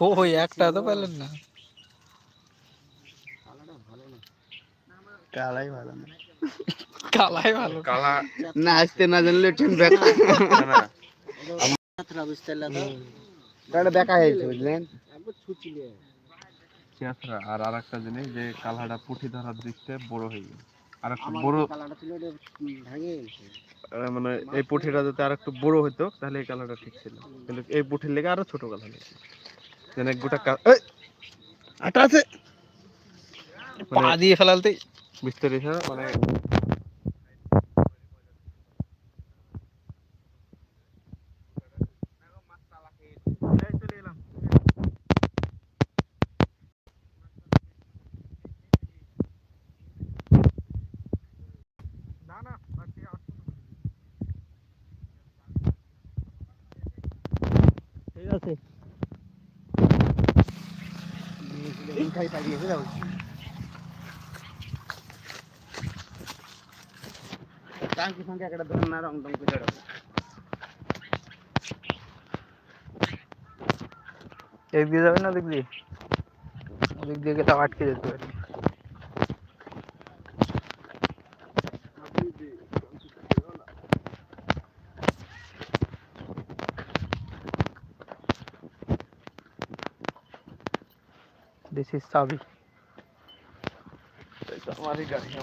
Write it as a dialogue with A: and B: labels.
A: কই একটা তো পেলেন না।
B: কালাই ভালো না।
A: কালাই ভালো।
C: কালা।
B: না আসতে না জানলে ট্রেন ব্যাক।
C: না
B: এটা দেখা হয়েছে বুঝলেন?
C: চেঁচড়া আর আরেকটা জিনিস যে কালাটা পুঁটি ধরার দিক থেকে বড় হয়ে গেছে। আর একটু বড় মানে এই পুঁঠিটা যদি আর একটু বড় হতো তাহলে এই কালারটা ঠিক ছিল। কিন্তু এই পুঁঠির লেগে আরও ছোট কালার হয়েছে। যেন এক গোটা আটা আছে।
A: পা দিয়ে ফেলালতে।
C: বিস্তারিত মানে
A: ঠিক আছে।
B: টাঙ্কি ফাঙ্কি একটা ধরুন না রং টং করে
A: যাবে না দিয়ে? ওদিক দিয়ে গেলে আটকে যেতে পারি। desse salve. Tá
C: uma ligadinha.